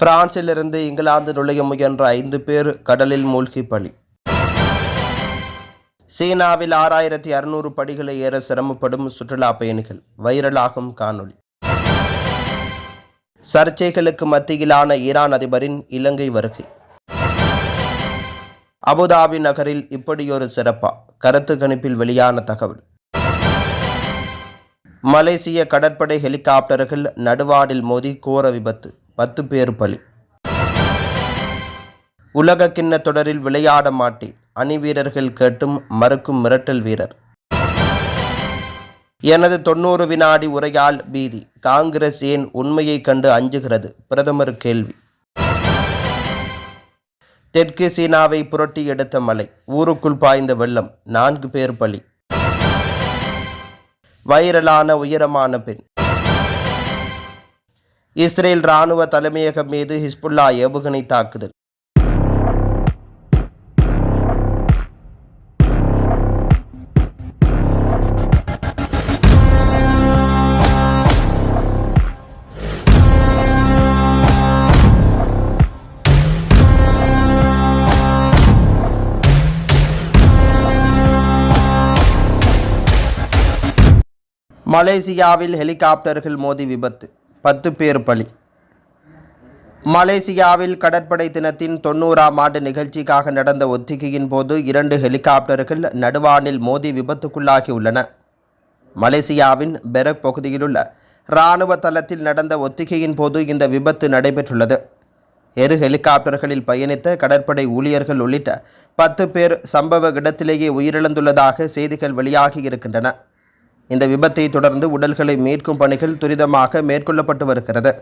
பிரான்சிலிருந்து இங்கிலாந்து நுழைய முயன்ற ஐந்து பேர் கடலில் மூழ்கி பலி. சீனாவில் ஆறாயிரத்தி அறுநூறு படிகளை ஏற சிரமப்படும் சுற்றுலா பயணிகள் வைரலாகும் காணொளி. சர்ச்சைகளுக்கு மத்தியிலான ஈரான் அதிபரின் இலங்கை வருகை. அபுதாபி நகரில் இப்படியொரு சிறப்பா கருத்து கணிப்பில் வெளியான தகவல். மலேசிய கடற்படை ஹெலிகாப்டர்கள் நடுவாடில் மோதி கோர விபத்து. பத்து பேர் பலி. உலக கிண்ண தொடரில் விளையாட மாட்டேன் அணி வீரர்கள் கேட்டும் மறுக்கும் மிரட்டல் வீரர். எனது தொண்ணூறு வினாடி உரையால் பீதி. காங்கிரஸ் ஏன் உண்மையை கண்டு அஞ்சுகிறது? பிரதமர் கேள்வி. தெற்கு சீனாவை புரட்டி எடுத்த மலை. ஊருக்குள் பாய்ந்த வெள்ளம். நான்கு பேர் பலி. வைரலான உயரமான பெண். இஸ்ரேல் ராணுவ தலைமையகம் மீது ஹிஸ்புல்லா ஏவுகணை தாக்குதல். மலேசியாவில் ஹெலிகாப்டர்கள் மோதி விபத்து. பத்து பேர் பலி. மலேசியாவில் கடற்படை தினத்தின் தொண்ணூறாம் ஆண்டு நிகழ்ச்சிக்காக நடந்த ஒத்திகையின் போது இரண்டு ஹெலிகாப்டர்கள் நடுவானில் மோதி விபத்துக்குள்ளாகியுள்ளன. மலேசியாவின் பெரக் பகுதியிலுள்ள இராணுவ தளத்தில் நடந்த ஒத்திகையின் போது இந்த விபத்து நடைபெற்றுள்ளது. இரு ஹெலிகாப்டர்களில் பயணித்த கடற்படை ஊழியர்கள் உள்ளிட்ட பத்து பேர் சம்பவ இடத்திலேயே உயிரிழந்துள்ளதாக செய்திகள் வெளியாகி இருக்கின்றன. இந்த விபத்தை தொடர்ந்து உடல்களை மீட்கும் பணிகள் துரிதமாக மேற்கொள்ளப்பட்டு வருகிறது.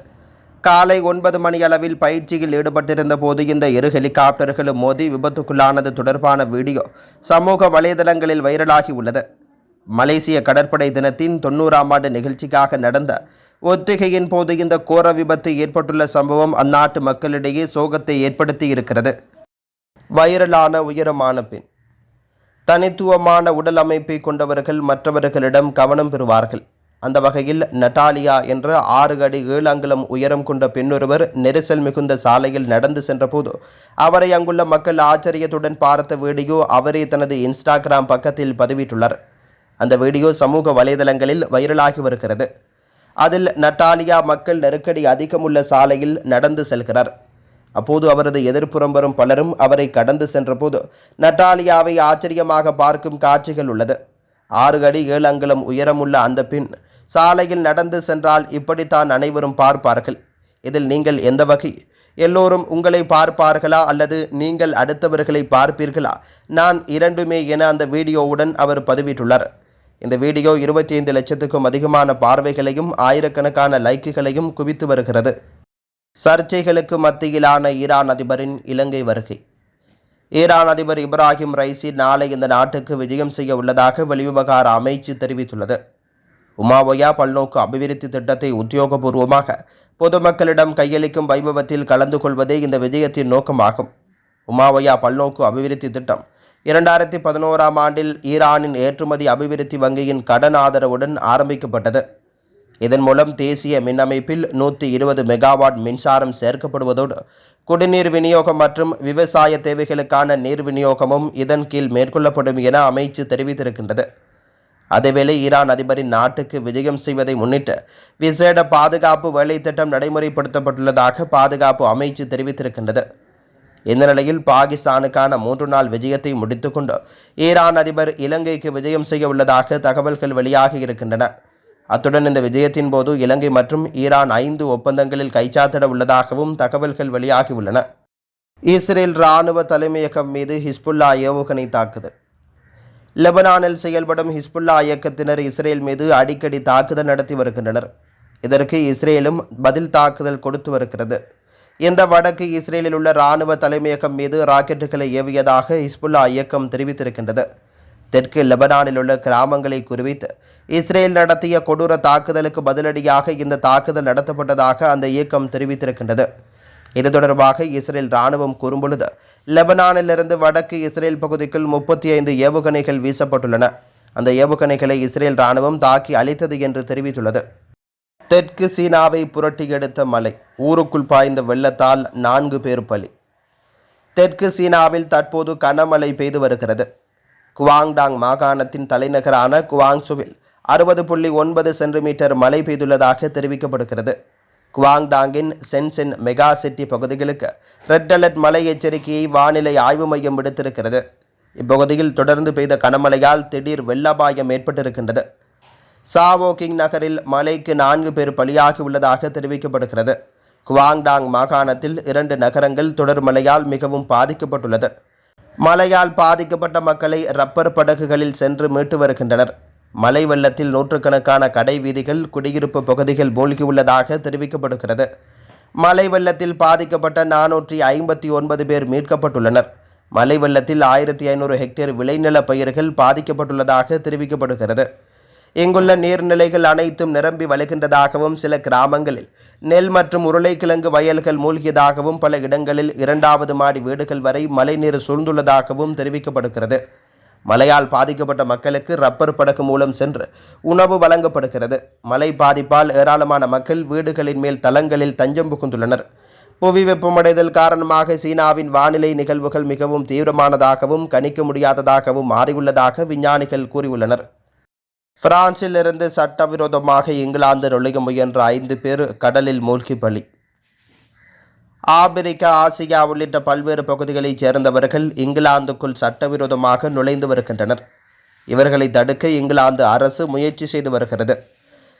காலை ஒன்பது மணி அளவில் பயிற்சியில் ஈடுபட்டிருந்த போது இந்த இரு ஹெலிகாப்டர்களும் மோதி விபத்துக்குள்ளானது தொடர்பான வீடியோ சமூக வலைதளங்களில் வைரலாகி உள்ளது. மலேசிய கடற்படை தினத்தின் தொண்ணூறாம் ஆண்டு நிகழ்ச்சிக்காக நடந்த ஒத்திகையின் போது இந்த கோர விபத்து ஏற்பட்டுள்ள சம்பவம் அந்நாட்டு மக்களிடையே சோகத்தை ஏற்படுத்தி இருக்கிறது வைரலான உயரமான பெண் தனித்துவமான உடல் அமைப்பை கொண்டவர்கள் மற்றவர்களிடம் கவனம் பெறுவார்கள். அந்த வகையில் நட்டாலியா என்ற ஆறு அடி ஏழு அங்குலம் உயரம் கொண்ட பெண்ணொருவர் நெரிசல் மிகுந்த சாலையில் நடந்து சென்றபோது அவரை அங்குள்ள மக்கள் ஆச்சரியத்துடன் பார்த்த வீடியோ அவரே தனது இன்ஸ்டாகிராம் பக்கத்தில் பதிவிட்டுள்ளார். அந்த வீடியோ சமூக வலைதளங்களில் வைரலாகி வருகிறது. அதில் நட்டாலியா மக்கள் நெருக்கடி அதிகமுள்ள சாலையில் நடந்து செல்கிறார். அப்போது அவரது எதிர்ப்புறம் வரும் பலரும் அவரை கடந்து சென்றபோது நட்டாலியாவை ஆச்சரியமாக பார்க்கும் காட்சிகள் உள்ளது. ஆறு அடி ஏழு அங்குலம் உயரமுள்ள அந்த பெண் சாலையில் நடந்து சென்றால் இப்படித்தான் அனைவரும் பார்ப்பார்கள். இதில் நீங்கள் எந்த வகை? எல்லோரும் உங்களை பார்ப்பார்களா அல்லது நீங்கள் அடுத்தவர்களை பார்ப்பீர்களா? நான் இரண்டுமே என அந்த வீடியோவுடன் அவர் பதிவிட்டுள்ளார். இந்த வீடியோ இருபத்தி ஐந்து லட்சத்துக்கும் அதிகமான பார்வைகளையும் ஆயிரக்கணக்கான லைக்குகளையும் குவித்து வருகிறது. சர்ச்சைகளுக்கு மத்தியிலான ஈரான் அதிபரின் இலங்கை வருகை. ஈரான் அதிபர் இப்ராஹிம் ரைசி நாளை இந்த நாட்டுக்கு விஜயம் செய்ய உள்ளதாக வெளிவிவகார அமைச்சு தெரிவித்துள்ளது. உமாவொயா பல்நோக்கு அபிவிருத்தி திட்டத்தை உத்தியோகபூர்வமாக பொதுமக்களிடம் கையளிக்கும் வைபவத்தில் கலந்து கொள்வதே இந்த விஜயத்தின் நோக்கமாகும். உமாவொயா பல்நோக்கு அபிவிருத்தி திட்டம் இரண்டாயிரத்தி பதினோராம் ஆண்டில் ஈரானின் ஏற்றுமதி அபிவிருத்தி வங்கியின் கடன் ஆதரவுடன் ஆரம்பிக்கப்பட்டது. இதன் மூலம் தேசிய மின் அமைப்பில் நூற்றி இருபது மெகாவாட் மின்சாரம் சேர்க்கப்படுவதோடு குடிநீர் விநியோகம் மற்றும் விவசாய தேவைகளுக்கான நீர் விநியோகமும் இதன் கீழ் மேற்கொள்ளப்படும் என அமைச்சு தெரிவித்திருக்கின்றது. அதேவேளை ஈரான் அதிபரின் நாட்டுக்கு விஜயம் செய்வதை முன்னிட்டு விசேட பாதுகாப்பு வேலைத்திட்டம் நடைமுறைப்படுத்தப்பட்டுள்ளதாக பாதுகாப்பு அமைச்சு தெரிவித்திருக்கின்றது. இந்த நிலையில் பாகிஸ்தானுக்கான மூன்று நாள் விஜயத்தை முடித்துக்கொண்டு ஈரான் அதிபர் இலங்கைக்கு விஜயம் செய்ய உள்ளதாக தகவல்கள் வெளியாகி இருக்கின்றன. அத்துடன் இந்த விஜயத்தின் போது இலங்கை மற்றும் ஈரான் ஐந்து ஒப்பந்தங்களில் கைச்சாத்திட உள்ளதாகவும் தகவல்கள் வெளியாகியுள்ளன. இஸ்ரேல் இராணுவ தலைமையகம் மீது ஹிஸ்புல்லா ஏவுகணை தாக்குதல். லெபனானில் செயல்படும் ஹிஸ்புல்லா இயக்கத்தினர் இஸ்ரேல் மீது அடிக்கடி தாக்குதல் நடத்தி வருகின்றனர். இதற்கு இஸ்ரேலும் பதில் தாக்குதல் கொடுத்து வருகிறது. இந்த வடக்கு இஸ்ரேலில் உள்ள இராணுவ தலைமையகம் மீது ராக்கெட்டுகளை ஏவியதாக ஹிஸ்புல்லா இயக்கம் தெரிவித்திருக்கின்றது. தெற்கு லெபனானில் உள்ள கிராமங்களை குறிவித்து இஸ்ரேல் நடத்திய கொடூர தாக்குதலுக்கு பதிலடியாக இந்த தாக்குதல் நடத்தப்பட்டதாக அந்த இயக்கம் தெரிவித்திருக்கின்றது. இது தொடர்பாக இஸ்ரேல் ராணுவம் கூறும்பொழுது லெபனானிலிருந்து வடக்கு இஸ்ரேல் பகுதிக்குள் முப்பத்தி ஐந்து ஏவுகணைகள் வீசப்பட்டுள்ளன. அந்த ஏவுகணைகளை இஸ்ரேல் ராணுவம் தாக்கி அழித்தது என்று தெரிவித்துள்ளது. தெற்கு சீனாவை புரட்டி எடுத்த மலை ஊருக்குள் பாய்ந்த வெள்ளத்தால் நான்கு பேர் பலி. தெற்கு சீனாவில் தற்போது கனமழை பெய்து வருகிறது. குவாங்டாங் மாகாணத்தின் தலைநகரான குவாங்சுவில் அறுபது புள்ளி ஒன்பது சென்டிமீட்டர் மழை பெய்துள்ளதாக தெரிவிக்கப்படுகிறது. குவாங்டாங்கின் சென்சென் மெகா சிட்டி பகுதிகளுக்கு ரெட் அலர்ட் மழை எச்சரிக்கையை வானிலை ஆய்வு மையம் விடுத்திருக்கிறது. இப்பகுதியில் தொடர்ந்து பெய்த கனமழையால் திடீர் வெள்ளபாயம் ஏற்பட்டிருக்கின்றது. சாவோகிங் நகரில் மழைக்கு நான்கு பேர் பலியாகி உள்ளதாக தெரிவிக்கப்படுகிறது. குவாங்டாங் மாகாணத்தில் இரண்டு நகரங்கள் தொடர் மழையால் மிகவும் பாதிக்கப்பட்டுள்ளது. மழையால் பாதிக்கப்பட்ட மக்களை ரப்பர் படகுகளில் சென்று மீட்டு வருகின்றனர். மழை வெள்ளத்தில் நூற்றுக்கணக்கான கடை வீதிகள் குடியிருப்பு பகுதிகள் மூழ்கியுள்ளதாக தெரிவிக்கப்படுகிறது. மழை வெள்ளத்தில் பாதிக்கப்பட்ட நானூற்றி ஐம்பத்தி ஒன்பது பேர் மீட்கப்பட்டுள்ளனர். மழை வெள்ளத்தில் ஆயிரத்தி ஐநூறு ஹெக்டேர் விளைநில பயிர்கள் பாதிக்கப்பட்டுள்ளதாக தெரிவிக்கப்படுகிறது. இங்குள்ள நீர்நிலைகள் அனைத்தும் நிரம்பி வழிகின்றதாகவும் சில கிராமங்களில் நெல் மற்றும் உருளைக்கிழங்கு வயல்கள் மூழ்கியதாகவும் பல இடங்களில் இரண்டாவது மாடி வீடுகள் வரை மழைநீர் சூழ்ந்துள்ளதாகவும் தெரிவிக்கப்படுகிறது. மழையால் பாதிக்கப்பட்ட மக்களுக்கு ரப்பர் படகு மூலம் சென்று உணவு வழங்கப்படுகிறது. மழை பாதிப்பால் ஏராளமான மக்கள் வீடுகளின் மேல் தளங்களில் தஞ்சம் புகுந்துள்ளனர். புவி வெப்பமடைதல் காரணமாக சீனாவின் வானிலை நிகழ்வுகள் மிகவும் தீவிரமானதாகவும் கணிக்க முடியாததாகவும் மாறியுள்ளதாக விஞ்ஞானிகள் கூறியுள்ளனர். பிரான்சிலிருந்து சட்டவிரோதமாக இங்கிலாந்து நுழைய முயன்ற ஐந்து பேர் கடலில் மூழ்கி பலி. ஆப்பிரிக்கா ஆசியா உள்ளிட்ட பல்வேறு பகுதிகளைச் சேர்ந்தவர்கள் இங்கிலாந்துக்குள் சட்டவிரோதமாக நுழைந்து வருகின்றனர். இவர்களை தடுக்க இங்கிலாந்து அரசு முயற்சி செய்து வருகிறது.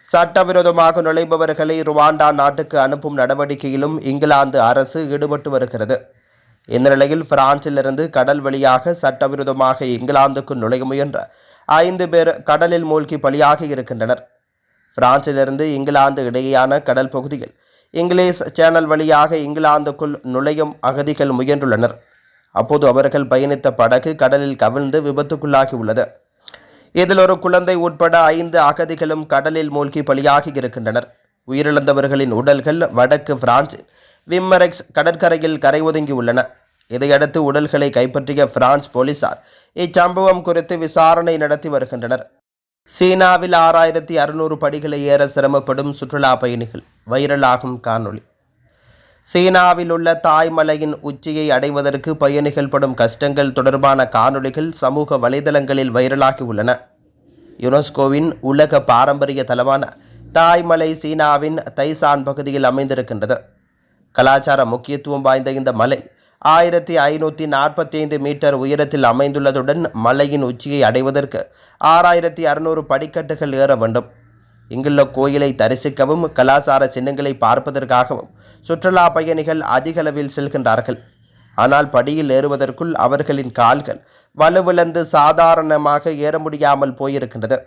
சட்டவிரோதமாக நுழைபவர்களை ருவாண்டா நாட்டுக்கு அனுப்பும் நடவடிக்கையிலும் இங்கிலாந்து அரசு ஈடுபட்டு வருகிறது. இந்த நிலையில் பிரான்சிலிருந்து கடல் வழியாக சட்டவிரோதமாக இங்கிலாந்துக்கு நுழைய முயன்ற ஐந்து பேர் கடலில் மூழ்கி பலியாகி இருக்கின்றனர். பிரான்சிலிருந்து இங்கிலாந்து இடையேயான கடல் பகுதியில் இங்கிலீஷ் சேனல் வழியாக இங்கிலாந்துக்குள் நுழையும் அகதிகள் முயன்றுள்ளனர். அப்போது அவர்கள் பயணித்த படகு கடலில் கவிழ்ந்து விபத்துக்குள்ளாகி உள்ளது இதில் ஒரு குழந்தை உட்பட ஐந்து அகதிகளும் கடலில் மூழ்கி பலியாகி இருக்கின்றனர். உயிரிழந்தவர்களின் உடல்கள் வடக்கு பிரான்சின் விம்மரெக்ஸ் கடற்கரையில் கரை ஒதுங்கி உள்ளன இதையடுத்து உடல்களை கைப்பற்றிய பிரான்ஸ் போலீசார் இச்சம்பவம் குறித்து விசாரணை நடத்தி வருகின்றனர். சீனாவில் ஆறாயிரத்தி அறுநூறு படிகளை ஏற சிரமப்படும் சுற்றுலா பயணிகள் வைரலாகும் காணொளி. சீனாவில் உள்ள தாய்மலையின் உச்சியை அடைவதற்கு பயணிகள் படும் கஷ்டங்கள் தொடர்பான காணொளிகள் சமூக வலைதளங்களில் வைரலாகி உள்ளன. யுனெஸ்கோவின் உலக பாரம்பரிய தலமான தாய்மலை சீனாவின் தைசான் பகுதியில் அமைந்திருக்கின்றது. கலாச்சார முக்கியத்துவம் வாய்ந்த இந்த மலை ஆயிரத்தி ஐநூற்றி நாற்பத்தி ஐந்து மீட்டர் உயரத்தில் அமைந்துள்ளதுடன் மலையின் உச்சியை அடைவதற்கு ஆறாயிரத்தி அறுநூறு படிக்கட்டுகள் ஏற வேண்டும். இங்குள்ள கோயிலை தரிசிக்கவும் கலாச்சார சின்னங்களை பார்ப்பதற்காகவும் சுற்றுலா பயணிகள் அதிகளவில் செல்கின்றார்கள். ஆனால் படியில் ஏறுவதற்குள் அவர்களின் கால்கள் வலுவிழந்து சாதாரணமாக ஏற முடியாமல் போயிருக்கின்றது.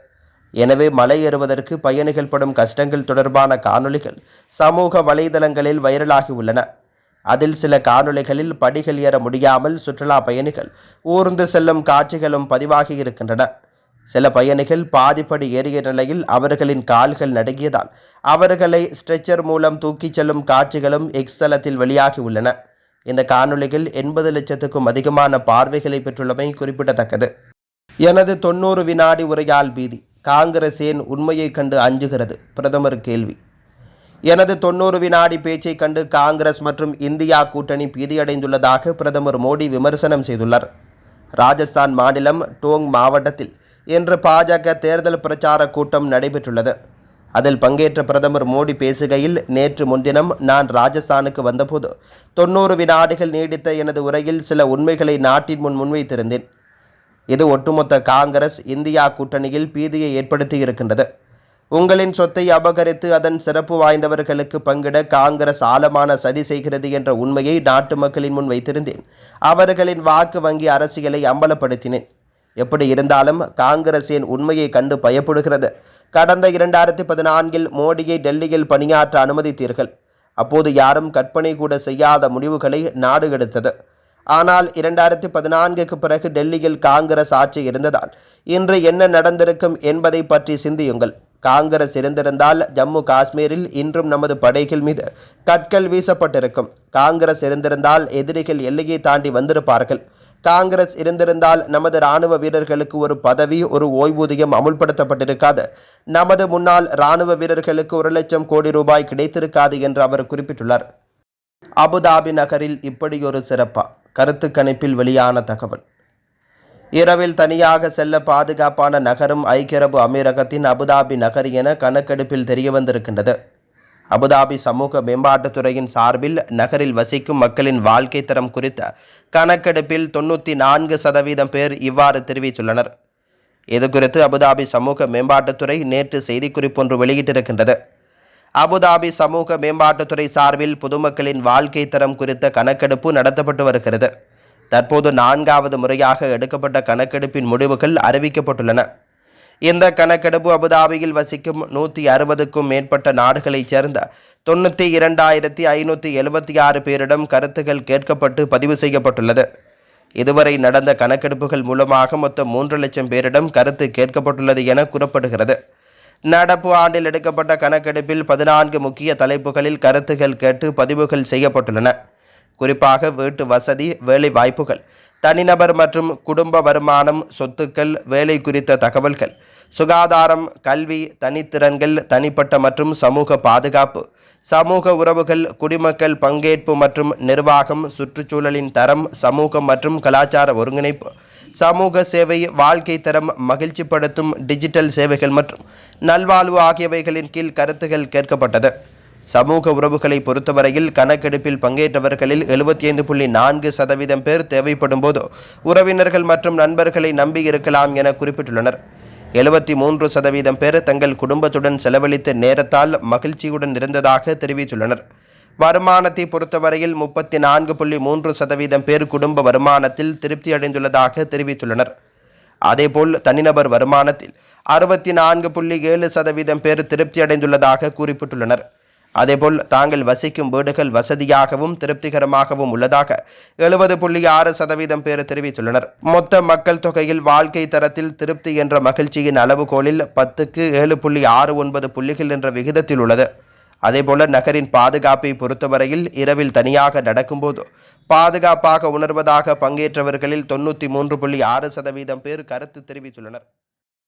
எனவே மலை ஏறுவதற்கு பயணிகள் படும் கஷ்டங்கள் தொடர்பான காணொளிகள் சமூக வலைதளங்களில் வைரலாகி உள்ளன. அதில் சில காணொளிகளில் படிகள் ஏற முடியாமல் சுற்றுலா பயணிகள் ஊர்ந்து செல்லும் காட்சிகளும் பதிவாகி இருக்கின்றன. சில பயணிகள் பாதிப்படி ஏறிய நிலையில் அவர்களின் கால்கள் நடுங்கியதால் அவர்களை ஸ்ட்ரெச்சர் மூலம் தூக்கிச் செல்லும் காட்சிகளும் எக்ஸ்தலத்தில் வெளியாகியுள்ளன வெளியாகி உள்ளன. இந்த காணொளிகள் எண்பது லட்சத்துக்கும் அதிகமான பார்வைகளை பெற்றுள்ளமை குறிப்பிடத்தக்கது. எனது தொண்ணூறு வினாடி உரையால் பீதி. காங்கிரஸ் ஏன் உண்மையை கண்டு அஞ்சுகிறது? பிரதமர் கேள்வி. எனது தொண்ணூறு வினாடி பேச்சை கண்டு காங்கிரஸ் மற்றும் இந்தியா கூட்டணி பீதியடைந்துள்ளதாக பிரதமர் மோடி விமர்சனம் செய்துள்ளார். ராஜஸ்தான் மாநிலம் டோங் மாவட்டத்தில் இன்று பாஜக தேர்தல் பிரச்சார கூட்டம் நடைபெற்றுள்ளது. அதில் பங்கேற்ற பிரதமர் மோடி பேசுகையில் நேற்று முன்தினம் நான் ராஜஸ்தானுக்கு வந்தபோது தொண்ணூறு வினாடிகள் நீடித்த எனது உரையில் சில உண்மைகளை நாட்டின் முன் முன்வைத்திருந்தேன். இது ஒட்டுமொத்த காங்கிரஸ் இந்தியா கூட்டணியில் பீதியை ஏற்படுத்தி இருக்கின்றது உங்களின் சொத்தை அபகரித்து அதன் சிறப்பு வாய்ந்தவர்களுக்கு பங்கிட காங்கிரஸ் ஆழமான சதி செய்கிறது என்ற உண்மையை நாட்டு மக்களின் முன் வைத்திருந்தேன். அவர்களின் வாக்கு வங்கி அரசியலை அம்பலப்படுத்தினேன். எப்படி இருந்தாலும் காங்கிரஸ் ஏன் உண்மையை கண்டு பயப்படுகிறது. கடந்த இரண்டாயிரத்தி பதினான்கில் மோடியை டெல்லியில் பணியாற்ற அனுமதித்தீர்கள். அப்போது யாரும் கற்பனை கூட செய்யாத முடிவுகளை நாடு எடுத்தது. ஆனால் இரண்டாயிரத்தி பதினான்குக்கு பிறகு டெல்லியில் காங்கிரஸ் ஆட்சி இருந்ததால் இன்று என்ன நடந்திருக்கும் என்பதை பற்றி சிந்தியுங்கள். காங்கிரஸ் இருந்திருந்தால் ஜம்மு காஷ்மீரில் இன்றும் நமது படைகள் மீது கற்கள் வீசப்பட்டிருக்கும். காங்கிரஸ் இருந்திருந்தால் எதிரிகள் எல்லையை தாண்டி வந்திருப்பார்கள். காங்கிரஸ் இருந்திருந்தால் நமது இராணுவ வீரர்களுக்கு ஒரு பதவி ஒரு ஓய்வூதியம் அமுல்படுத்தப்பட்டிருக்காது. நமது முன்னாள் இராணுவ வீரர்களுக்கு ஒரு லட்சம் கோடி ரூபாய் கிடைத்திருக்காது என்று அவர் குறிப்பிட்டுள்ளார். அபுதாபி நகரில் இப்படியொரு சிறப்பா? கருத்து கணிப்பில் வெளியான தகவல். இரவில் தனியாக செல்ல பாதுகாப்பான நகரம் ஐக்கிய அரபு அமீரகத்தின் அபுதாபி நகர் என கணக்கெடுப்பில் தெரியவந்திருக்கின்றது. அபுதாபி சமூக மேம்பாட்டுத்துறையின் சார்பில் நகரில் வசிக்கும் மக்களின் வாழ்க்கை தரம் குறித்த கணக்கெடுப்பில் தொண்ணூற்றி நான்கு சதவீதம் பேர் இவ்வாறு தெரிவித்துள்ளனர். இது குறித்து அபுதாபி சமூக மேம்பாட்டுத்துறை நேற்று செய்திக்குறிப்பு ஒன்று வெளியிட்டிருக்கின்றது. அபுதாபி சமூக மேம்பாட்டுத்துறை சார்பில் பொதுமக்களின் வாழ்க்கை தரம் குறித்த கணக்கெடுப்பு நடத்தப்பட்டு வருகிறது. தற்போது நான்காவது முறையாக எடுக்கப்பட்ட கணக்கெடுப்பின் முடிவுகள் அறிவிக்கப்பட்டுள்ளன. இந்த கணக்கெடுப்பு அபுதாபியில் வசிக்கும் நூற்றி அறுபதுக்கும் மேற்பட்ட நாடுகளைச் சேர்ந்த தொண்ணூற்றி இரண்டாயிரத்தி ஐநூற்றி எழுபத்தி ஆறு பேரிடம் கருத்துக்கள் கேட்கப்பட்டு பதிவு செய்யப்பட்டுள்ளது. இதுவரை நடந்த கணக்கெடுப்புகள் மூலமாக மொத்தம் மூன்று லட்சம் பேரிடம் கருத்து கேட்கப்பட்டுள்ளது என கூறப்படுகிறது. நடப்பு ஆண்டில் எடுக்கப்பட்ட கணக்கெடுப்பில் பதினான்கு முக்கிய தலைப்புகளில் கருத்துகள் கேட்டு பதிவுகள் செய்யப்பட்டுள்ளன. குறிப்பாக வீட்டு வசதி வேலை வாய்ப்புகள் தனிநபர் மற்றும் குடும்ப வருமானம் சொத்துக்கள் வேலை குறித்த தகவல்கள் சுகாதாரம் கல்வி தனித்திறன்கள் தனிப்பட்ட மற்றும் சமூக பாதுகாப்பு சமூக உறவுகள் குடிமக்கள் பங்கேற்பு மற்றும் நிர்வாகம் சுற்றுச்சூழலின் தரம் சமூகம் மற்றும் கலாச்சார ஒருங்கிணைப்பு சமூக சேவை வாழ்க்கை தரம் மகிழ்ச்சிப்படுத்தும் டிஜிட்டல் சேவைகள் மற்றும் நல்வாழ்வு ஆகியவைகளின் கீழ் கருத்துகள் கேட்கப்பட்டது. சமூக உறவுகளை பொறுத்தவரையில் கணக்கெடுப்பில் பங்கேற்றவர்களில் எழுபத்தி ஐந்து புள்ளி நான்கு சதவீதம் பேர் தேவைப்படும் போது உறவினர்கள் மற்றும் நண்பர்களை நம்பி இருக்கலாம் என குறிப்பிட்டுள்ளனர். எழுபத்தி மூன்று சதவீதம் பேர் தங்கள் குடும்பத்துடன் செலவழித்த நேரத்தால் மகிழ்ச்சியுடன் இருந்ததாக தெரிவித்துள்ளனர். வருமானத்தை பொறுத்தவரையில் முப்பத்தி நான்கு புள்ளி மூன்று சதவீதம் பேர் குடும்ப வருமானத்தில் திருப்தி அடைந்துள்ளதாக தெரிவித்துள்ளனர். அதேபோல் தனிநபர் வருமானத்தில் அறுபத்தி நான்கு புள்ளி ஏழு சதவீதம் பேர் திருப்தி அடைந்துள்ளதாக குறிப்பிட்டுள்ளனர். அதேபோல் தாங்கள் வசிக்கும் வீடுகள் வசதியாகவும் திருப்திகரமாகவும் உள்ளதாக எழுபது புள்ளி ஆறு சதவீதம் பேர் தெரிவித்துள்ளனர். மொத்த மக்கள் தொகையில் வாழ்க்கை தரத்தில் திருப்தி என்ற மகிழ்ச்சியின் அளவுகோலில் பத்துக்கு ஏழு புள்ளி ஆறு ஒன்பது புள்ளிகள் என்ற விகிதத்தில் உள்ளது. அதேபோல நகரின் பாதுகாப்பை பொறுத்தவரையில் இரவில் தனியாக நடக்கும்போது பாதுகாப்பாக உணர்வதாக பங்கேற்றவர்களில் தொண்ணூற்றி மூன்று புள்ளி ஆறு சதவீதம் பேர் கருத்து தெரிவித்துள்ளனர்.